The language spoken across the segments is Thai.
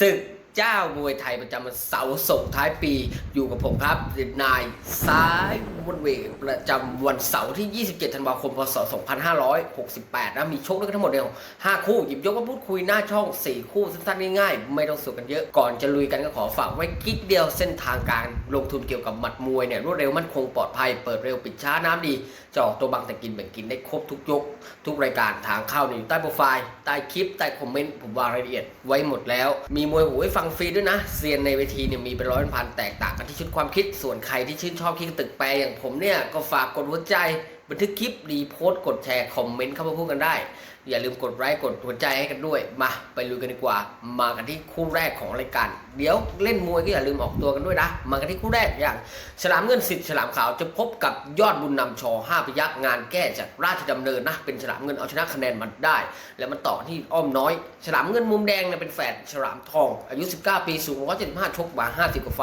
ศึกเจ้ามวยไทยประจำวันเสาร์ส่งท้ายปีอยู่กับผมครับนายซ้าย วันเวกประจำวันเสาร์ที่ 27 ธันวาคม พศ 2568 นะ มีโชคด้วยกันทั้งหมดเนี่ย5คู่ หยิบยกมาพูดคุยหน้าช่อง 4 คู่สั้นๆง่ายๆ ไม่ต้องสุกันเยอะ ก่อนจะลุยกันก็ขอฝากไว้กิ๊กเดียวเส้นทางการลงทุนเกี่ยวกับหมัดมวยเนี่ยรวดเร็วมั่นคงปลอดภัย เปิดเร็วปิดช้าน้ำดีจะออกตัวบางแต่กินแบ่งกินได้ครบทุกยก ทุกรายการทางเข้าเนี่ยอยู่ใต้โปรไฟล์ใต้คลิปใต้คอมเมนต์ผมวางรายละเอียดไว้หมดแล้ว มีมวยหูให้ฟังฟรีด้วยนะเซียนในเวทีเนี่ยมีเป็นร้อยเป็นพันแตกต่างกันที่ชุดความคิดส่วนใครที่ชื่นชอบคิดตึกแปรอย่างผมเนี่ยก็ฝากกดหัวใจบันทึกคลิปรีโพสต์กดแชร์คอมเมนต์เข้ามาพูดกันได้ อย่าลืมกดไลค์กดหัวใจให้กันด้วย มาไปลุยกันดีกว่า มากันที่คู่แรกของรายการ เดี๋ยวเล่นมวยก็อย่าลืมออกตัวกันด้วยนะ มากันที่คู่แรกอย่าง ฉลามเงินสิทธิ์ฉลามขาวจะพบกับยอดบุญนำชอห้าพยักงานแก้จากราชดำเนินนะ เป็นฉลามเงินเอาชนะคะแนนมันได้ แล้วมันต่อที่อ้อมน้อย ฉลามเงินมุมแดงเนี่ยเป็นแฝดฉลามทอง อายุ 19 ปีสูง 175 ชกมา50กว่าไฟ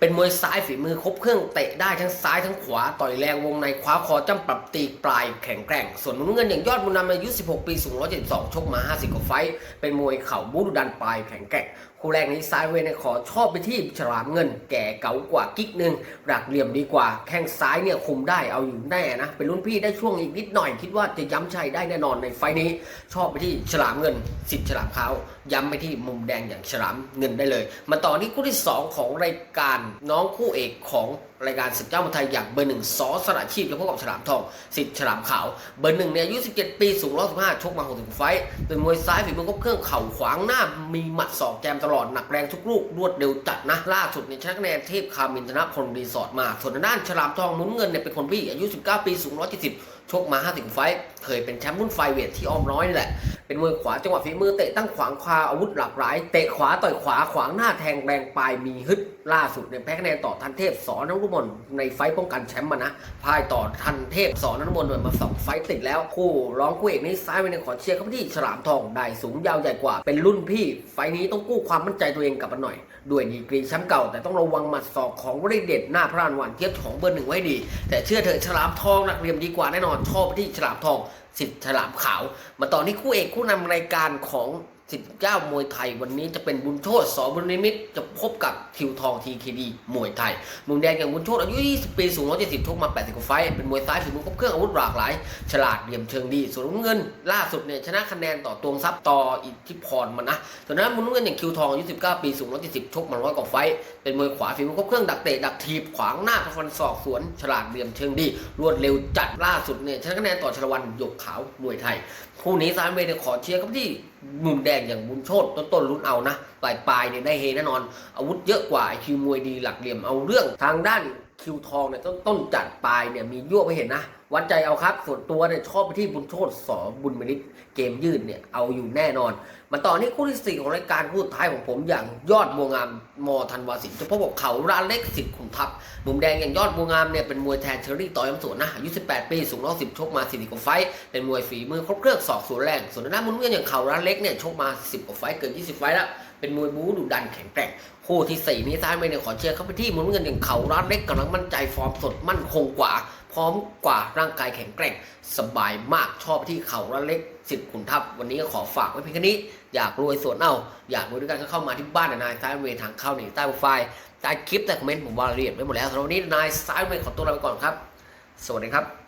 เป็นมวยซ้ายฝีมือครบเครื่องเตะได้ทั้งซ้ายทั้งขวาต่อยแรงวงในคว้าคอจ้ำปรับตีปลายแข็งแกร่ง ส่วนมุมน้ำเงินอย่างยอดมุนนำอายุ 16 ปีสูง 172 ชกมา 50 กว่าไฟ เป็นมวยเข่าบูดุดันปลายแข็งแกร่ง คู่แรกนี้ซ้ายเวยเนี่ยขอชอบไปที่ฉลามเงิน แก่เก๋ากว่ากิ๊กหนึ่งหลักเหลี่ยมดีกว่า แข้งซ้ายเนี่ยคุมได้เอาอยู่แน่นะ เป็นรุ่นพี่ได้ช่วงอีกนิดหน่อยคิดว่าจะย้ำชัยได้แน่นอนในไฟนี้ ชอบไปที่ฉลามเงินสิบฉลามขาวย้ำไปที่มุมแดงอย่างฉลามเงินได้เลย มาต่อที่คู่ที่ 2 ของรายการน้องคู่เอกของ รายการสิบเจ้ามาไทยอย่างเบอร์หนึ่งซอสระชีพจะพบกับฉลามทองสิทธิ์ฉลามขาว เบอร์หนึ่งเนี่ยอายุ17 ปีสูง115ชกมา60ไฟต์เป็นมวยซ้ายฝีมือครบเครื่องเข่าขวางหน้ามีหมัดศอกแจมตลอดหนักแรงทุกลูกรวดเร็วจัดนะ ล่าสุดเนี่ยชนะคะแนนเทพคามินธนพลรีสอร์ทมา ส่วนด้านฉลามทองหมุนเงินเนี่ยเป็นคนพี่อายุ 19 ปีสูง170 ชกมา 50 ไฟเคยเป็นแชมป์รุ่นไฟเวทที่อ้อมน้อยนี่แหละ เป็นมวยขวาจังหวะฝีมือเตะตั้งขวางคาอาวุธหลากหลาย เตะขวาต่อยขวาขวางหน้าแทงแรงปลายมีฮึดล่าสุดเนี่ยแพ้คะแนนต่อทันเทพสอนนรุมนในไฟป้องกันแชมป์มานะพ่ายต่อทันเทพสอนนรุมนมาสองไฟติดแล้วคู่ร้องคู่เอกนี้ซ้ายไปเนี่ยขอเชียร์เข้าไปที่ฉลามทองได้สูงยาวใหญ่กว่า เป็นรุ่นพี่ ไฟนี้ต้องกู้ความมั่นใจตัวเองกลับมาหน่อย ด้วยดีกรีแชมป์เก่า แต่ต้องระวังหมัดศอกของวริเดชหน้าพระรานหวานเทียบของเบอร์หนึ่งไว้ดี แต่เชื่อเถอะฉลามทองหนักเหลี่ยมดีกว่าแน่นอนชอบไปที่ฉลามทองสิทธิ์ฉลามขาว มาต่อที่คู่เอกคู่นำรายการของ สิทธิ์เจ้ามวยไทย วันนี้จะเป็นบุญโชตสอบุญนิมิตจะพบกับทิวทองทีเคดีมวยไทย มุมแดงอย่างบุญโชตอายุ 20 ปี สูง 170ชกมา 80กว่าไฟเป็นมวยซ้ายฝีมือครบเครื่องอาวุธหลากหลาย ฉลาดเหลี่ยมเชิงดี ส่วนน้ำเงิน ล่าสุดเนี่ยชนะคะแนนต่อตวงทรัพย์ต่ออิทธิพรมานะส่วนนั้นมุมเงินอย่างคิวทองอายุ 19 ปี สูง 170ชกมาร้อยกว่าไฟเป็นมวยขวาฝีมือครบเครื่องดักเตะดักทีบขวางหน้าฟันศอกสวน ฉลาดเหลี่ยมเชิงดี รวดเร็วจัดล่าสุดเนี่ยชนะคะแนนต่อชลวันหยกขาวมวยไทยคู่นี้ซานเวย์เนี่ยขอเชียร์ครับที่ มุมแดงอย่างบุญโชตต้นต้นๆลุ้นเอานะปลายปลายเนี่ยได้เฮแน่นอน อาวุธเยอะกว่าไอคิวมวยดีหลักเหลี่ยมเอาเรื่องทางด้านคิวทองเนี่ยต้นต้นจัดปลายเนี่ยมียั่วไปเห็นนะ วัดใจเอาครับ ส่วนตัวเนี่ยชอบไปที่บุญโชตสอบุญมนิตเกมยืดเนี่ยเอาอยู่แน่นอน มาต่อที่คู่ที่สี่ของรายการคู่ท้ายของผมอย่างยอดบัวงามมอธันวาสินจะพบกับเขารานเล็กสิทธิ์ขุนทัพมุมแดงอย่างยอดบัวงามเนี่ยเป็นมวยแทนเชอรี่ต่อยำสวนนะอายุ 18 ปี สูง110ชกมา40กว่าไฟเป็นมวยฝีมือครบเครื่องศอกสวนแรง ส่วนทางด้ามุมเงินอย่างเขารานเล็กเนี่ยชกมา 10กว่าไฟเกิน 20 ไฟแล้วเป็นมวยบู๊ดุดันแข็งแกร่งคู่ที่สี่นี้ท้ายไปเนี่ยขอเชียร์เข้าไปที่มุมเงินอย่างเขาร้านเล็กกำลังมั่นใจฟอร์มสดมั่นคงกว่า พร้อมกว่าร่างกายแข็งแกร่ง สบายมากชอบที่เขาระเล็กสิทธิขุนทัพ วันนี้ก็ขอฝากไว้เพียงแค่นี้ อยากรวยสวนเอาอยากรวยด้วยกันก็เข้ามาที่บ้านนายท้ายเวทางเข้าหนีใต้โปรไฟล์ใต้คลิปใต้คอมเมนต์ผมวางรายละเอียดไว้หมดแล้วสำหรับวันนี้นายซ้ายเวขอตัวลาไปก่อนครับ สวัสดีครับ